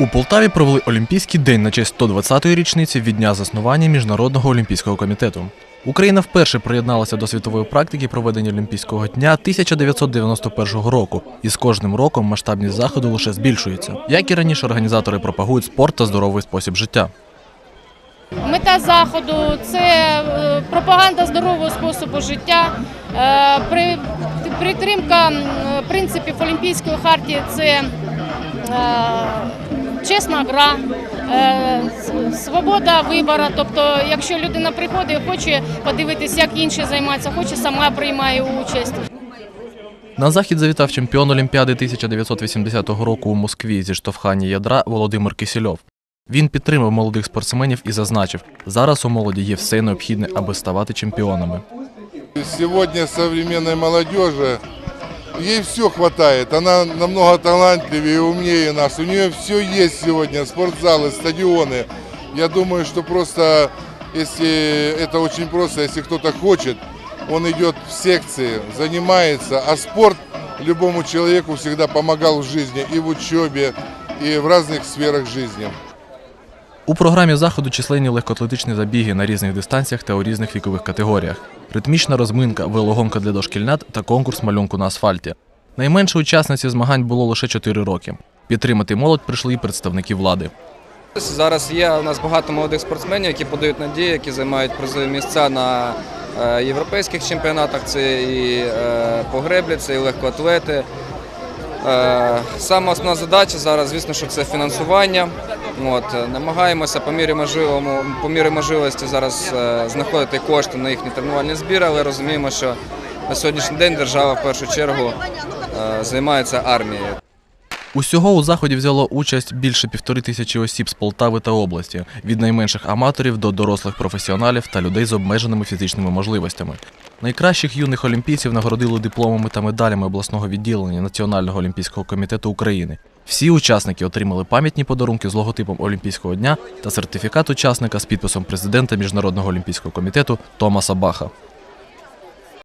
У Полтаві провели Олімпійський день на честь 120-ї річниці від дня заснування Міжнародного олімпійського комітету. Україна вперше приєдналася до світової практики проведення Олімпійського дня 1991 року, і з кожним роком масштабність заходу лише збільшується. Як і раніше, організатори пропагують спорт та здоровий спосіб життя. Мета заходу це е, пропаганда здорового способу життя, е, при- підтримка принципів Олімпійської хартії це е, чесна гра, е, свобода вибору. Тобто, якщо людина приходить хоче подивитися, як інші займаються, хоче сама приймає участь. На захід завітав чемпіон Олімпіади 1980 року у Москві зі штовхання ядра Володимир Кисельов. Він підтримав молодих спортсменів і зазначив, зараз у молоді є все необхідне, аби ставати чемпіонами. Сегодня современной молодежи ей все хватает. Она намного талантливее и умнее нас. У нее все есть сегодня. Спортзалы, стадионы. Я думаю, что просто, если это очень просто, если кто-то хочет, он идет в секции, занимается. А спорт любому человеку всегда помогал в жизни и в учебе, и в разных сферах жизни. У програмі заходу численні легкоатлетичні забіги на різних дистанціях та у різних вікових категоріях, ритмічна розминка, велогонка для дошкільнят та конкурс малюнку на асфальті. Найменше учасниці змагань було лише 4 роки. Підтримати молодь прийшли і представники влади. Зараз є у нас багато молодих спортсменів, які подають надії, які займають призові місця на е, європейських чемпіонатах. Це і е, по греблі, це і легкоатлети. Е, Саме основна задача зараз, звісно, що це фінансування. От, е, намагаємося по мірі, по мірі можливості зараз е, знаходити кошти на їхні тренувальні збіри, але розуміємо, що на сьогоднішній день держава в першу чергу займається армією. Усього у заході взяло участь більше півтори тисячі осіб з Полтави та області, від найменших аматорів до дорослих професіоналів та людей з обмеженими фізичними можливостями. Найкращих юних олімпійців нагородили дипломами та медалями обласного відділення Національного олімпійського комітету України. Всі учасники отримали пам'ятні подарунки з логотипом Олімпійського дня та сертифікат учасника з підписом президента Міжнародного олімпійського комітету Томаса Баха.